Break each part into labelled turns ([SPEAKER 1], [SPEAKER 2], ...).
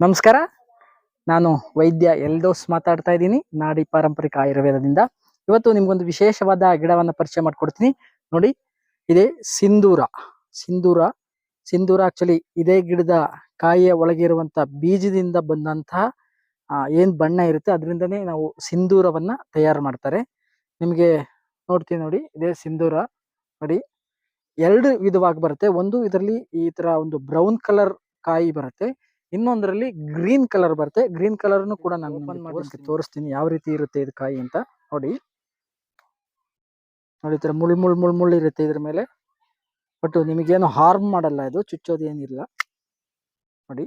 [SPEAKER 1] ನಮಸ್ಕಾರ. ನಾನು ವೈದ್ಯ ಎಲ್ದೋಸ್ ಮಾತಾಡ್ತಾ ಇದ್ದೀನಿ. ನಾಡಿ ಪಾರಂಪರಿಕ ಆಯುರ್ವೇದದಿಂದ. ಇವತ್ತು ನಿಮ್ಗೊಂದು ವಿಶೇಷವಾದ ಗಿಡವನ್ನ ಪರಿಚಯ ಮಾಡ್ಕೊಡ್ತೀನಿ. ನೋಡಿ, ಇದೇ ಸಿಂಧೂರ. ಸಿಂಧೂರ ಸಿಂಧೂರ ಆಕ್ಚುಲಿ ಇದೇ ಗಿಡದ ಕಾಯಿಯ ಒಳಗೆ ಇರುವಂತ ಬೀಜದಿಂದ ಬಂದಂತಹ ಏನು ಬಣ್ಣ ಇರುತ್ತೆ ಅದರಿಂದನೇ ನಾವು ಸಿಂಧೂರವನ್ನ ತಯಾರು ಮಾಡ್ತಾರೆ. ನಿಮಗೆ ನೋಡ್ತೀವಿ ನೋಡಿ, ಇದೇ ಸಿಂಧೂರ. ನೋಡಿ, ಎರಡು ವಿಧವಾಗಿ ಬರುತ್ತೆ. ಒಂದು ಇದರಲ್ಲಿ ಈ ತರ ಒಂದು ಬ್ರೌನ್ ಕಲರ್ ಕಾಯಿ ಬರುತ್ತೆ. ಇನ್ನೊಂದರಲ್ಲಿ ಗ್ರೀನ್ ಕಲರ್ ಬರುತ್ತೆ. ಗ್ರೀನ್ ಕಲರ್ ಕೂಡ ನಾನು ಓಪನ್ ಮಾಡಿ ತೋರಿಸ್ತೀನಿ ಯಾವ ರೀತಿ ಇರುತ್ತೆ ಇದು ಕಾಯಿ ಅಂತ. ನೋಡಿ. ನೋಡಿ ಈ ತರ ಮುಳ್ ಮುಳ್ ಮುಳ್ ಮುಳ್ ಇರುತ್ತೆ ಇದ್ರ ಮೇಲೆ. ಬಟ್ ನಿಮಗೇನು ಹಾರ್ಮ್ ಮಾಡಲ್ಲ ಇದು ಚುಚ್ಚೋದು ಏನಿಲ್ಲ ನೋಡಿ.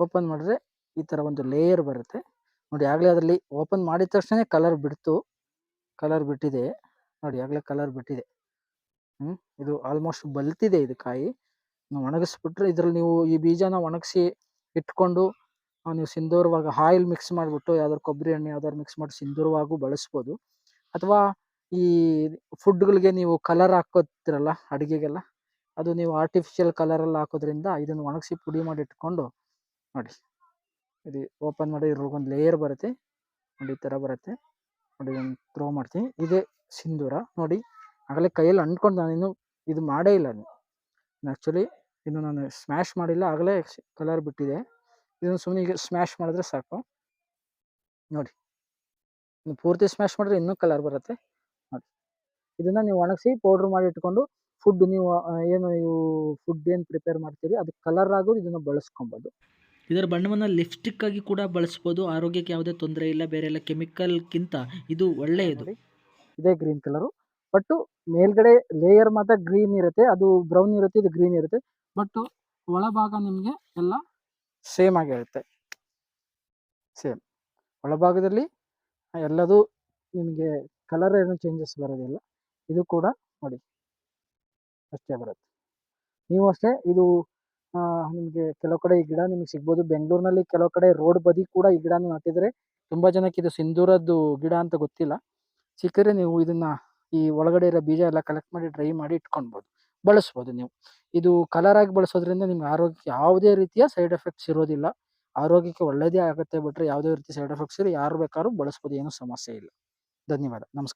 [SPEAKER 1] ಓಪನ್ ಮಾಡಿದ್ರೆ ಈ ತರ ಒಂದು ಲೇಯರ್ ಬರುತ್ತೆ. ನೋಡಿ ಆಗ್ಲೇ ಅದರಲ್ಲಿ ಓಪನ್ ಮಾಡಿದ ತಕ್ಷಣ ಕಲರ್ ಬಿಡ್ತು. ಕಲರ್ ಬಿಟ್ಟಿದೆ. ನೋಡಿ ಆಗ್ಲೇ ಕಲರ್ ಬಿಟ್ಟಿದೆ. ಹ್ಮ್ ಇದು ಆಲ್ಮೋಸ್ಟ್ ಬಲ್ತಿದೆ ಇದು ಕಾಯಿ. ಒಣಗಿಸ್ಬಿಟ್ರೆ ಇದ್ರಲ್ಲಿ ನೀವು ಈ ಬೀಜನ ಒಣಗಿಸಿ ಇಟ್ಕೊಂಡು ನೀವು ಸಿಂಧೂರವಾಗ ಆಯಿಲ್ ಮಿಕ್ಸ್ ಮಾಡಿಬಿಟ್ಟು ಯಾವ್ದಾದ್ರು ಕೊಬ್ಬರಿ ಎಣ್ಣೆ ಯಾವ್ದಾದ್ರು ಮಿಕ್ಸ್ ಮಾಡಿ ಸಿಂಧೂರವಾಗೂ ಬಳಸ್ಬೋದು. ಅಥವಾ ಈ ಫುಡ್ಗಳಿಗೆ ನೀವು ಕಲರ್ ಹಾಕೋತಿರಲ್ಲ ಅಡುಗೆಗೆಲ್ಲ, ಅದು ನೀವು ಆರ್ಟಿಫಿಷಿಯಲ್ ಕಲರಲ್ಲಿ ಹಾಕೋದ್ರಿಂದ ಇದನ್ನು ಒಣಗಿಸಿ ಪುಡಿ ಮಾಡಿ ಇಟ್ಕೊಂಡು ನೋಡಿ. ಇದು ಓಪನ್ ಮಾಡಿ ಇದ್ರೊಳಗೊಂದು ಲೇಯರ್ ಬರುತ್ತೆ. ನೋಡಿ ಈ ಥರ ಬರುತ್ತೆ. ನೋಡಿ ನಾನು ಥ್ರೋ ಮಾಡ್ತೀನಿ. ಇದೇ ಸಿಂಧೂರ. ನೋಡಿ, ಆಗಲೇ ಕೈಯಲ್ಲಿ ಅಂಟ್ಕೊಂಡು ನಾನಿನ್ನು ಇದು ಮಾಡೇ ಇಲ್ಲ ಆ್ಯಕ್ಚುಲಿ ಇನ್ನು ನಾನು ಸ್ಮ್ಯಾಶ್ ಮಾಡಿಲ್ಲ ಆಗಲೇ ಕಲರ್ ಬಿಟ್ಟಿದೆ. ಇದನ್ನು ಸುಮ್ಮನೆ ಈಗ ಸ್ಮ್ಯಾಶ್ ಮಾಡಿದ್ರೆ ಸಾಕು. ನೋಡಿ. ಪೂರ್ತಿ ಸ್ಮ್ಯಾಶ್ ಮಾಡಿದ್ರೆ ಇನ್ನೂ ಕಲರ್ ಬರುತ್ತೆ. ನೋಡಿ. ಇದನ್ನು ನೀವು ಒಣಗಿಸಿ ಪೌಡ್ರ್ ಮಾಡಿ ಇಟ್ಕೊಂಡು ಫುಡ್ ನೀವು ಏನು ನೀವು ಫುಡ್ ಏನು ಪ್ರಿಪೇರ್ ಮಾಡ್ತೀರಿ ಅದು ಕಲರ್ ಆಗೋದು ಇದನ್ನು ಬಳಸ್ಕೊಬೋದು.
[SPEAKER 2] ಇದರ ಬಣ್ಣವನ್ನು ಲಿಪ್ಸ್ಟಿಕ್ ಆಗಿ ಕೂಡ ಬಳಸ್ಬೋದು. ಆರೋಗ್ಯಕ್ಕೆ ಯಾವುದೇ ತೊಂದರೆ ಇಲ್ಲ ಬೇರೆ ಎಲ್ಲ ಕೆಮಿಕಲ್ಗಿಂತ ಇದು ಒಳ್ಳೆಯದು.
[SPEAKER 1] ಇದೇ ಗ್ರೀನ್ ಕಲರು ಬಟ್ ಮೇಲ್ಗಡೆ ಲೇಯರ್ ಮಾತ್ರ ಗ್ರೀನ್ ಇರುತ್ತೆ, ಅದು ಬ್ರೌನ್ ಇರುತ್ತೆ, ಇದು ಗ್ರೀನ್ ಇರುತ್ತೆ. ಬಟ್ ಒಳಭಾಗ ನಿಮಗೆ ಎಲ್ಲ ಸೇಮ್ ಆಗಿರುತ್ತೆ ಸೇಮ್ ಒಳಭಾಗದಲ್ಲಿ ಎಲ್ಲದೂ ನಿಮಗೆ ಕಲರ್ ಏನು ಚೇಂಜಸ್ ಬರೋದಿಲ್ಲ. ಇದು ಕೂಡ ನೋಡಿ. ಅಷ್ಟೇ ಬರುತ್ತೆ. ನೀವು ಅಷ್ಟೇ ಇದು ನಿಮಗೆ ಕೆಲವು ಕಡೆ ಈ ಗಿಡ ನಿಮಗೆ ಸಿಗ್ಬೋದು. ಬೆಂಗಳೂರಿನಲ್ಲಿ ಕೆಲವು ಕಡೆ ರೋಡ್ ಬದಿ ಕೂಡ ಈ ಗಿಡನ ನಾಟಿದರೆ ತುಂಬ ಜನಕ್ಕೆ ಇದು ಸಿಂಧೂರದ್ದು ಗಿಡ ಅಂತ ಗೊತ್ತಿಲ್ಲ. ಸಿಕ್ಕರೆ ನೀವು ಇದನ್ನ ಈ ಒಳಗಡೆ ಇರೋ ಬೀಜ ಎಲ್ಲ ಕಲೆಕ್ಟ್ ಮಾಡಿ ಡ್ರೈ ಮಾಡಿ ಇಟ್ಕೊಳ್ಬೋದು, ಬಳಸ್ಬೋದು ನೀವು. ಇದು ಕಲರ್ ಆಗಿ ಬಳಸೋದ್ರಿಂದ ನಿಮ್ಗೆ ಆರೋಗ್ಯಕ್ಕೆ ಯಾವುದೇ ರೀತಿಯ ಸೈಡ್ ಎಫೆಕ್ಟ್ಸ್ ಇರೋದಿಲ್ಲ. ಆರೋಗ್ಯಕ್ಕೆ ಒಳ್ಳೆಯದೇ ಆಗುತ್ತೆ ಬಿಟ್ರೆ ಯಾವುದೇ ರೀತಿ ಸೈಡ್ ಎಫೆಕ್ಟ್ಸ್ ಇರೋ ಯಾರು ಬೇಕಾದ್ರೂ ಬಳಸ್ಬೋದು, ಏನೂ ಸಮಸ್ಯೆ ಇಲ್ಲ. ಧನ್ಯವಾದ, ನಮಸ್ಕಾರ.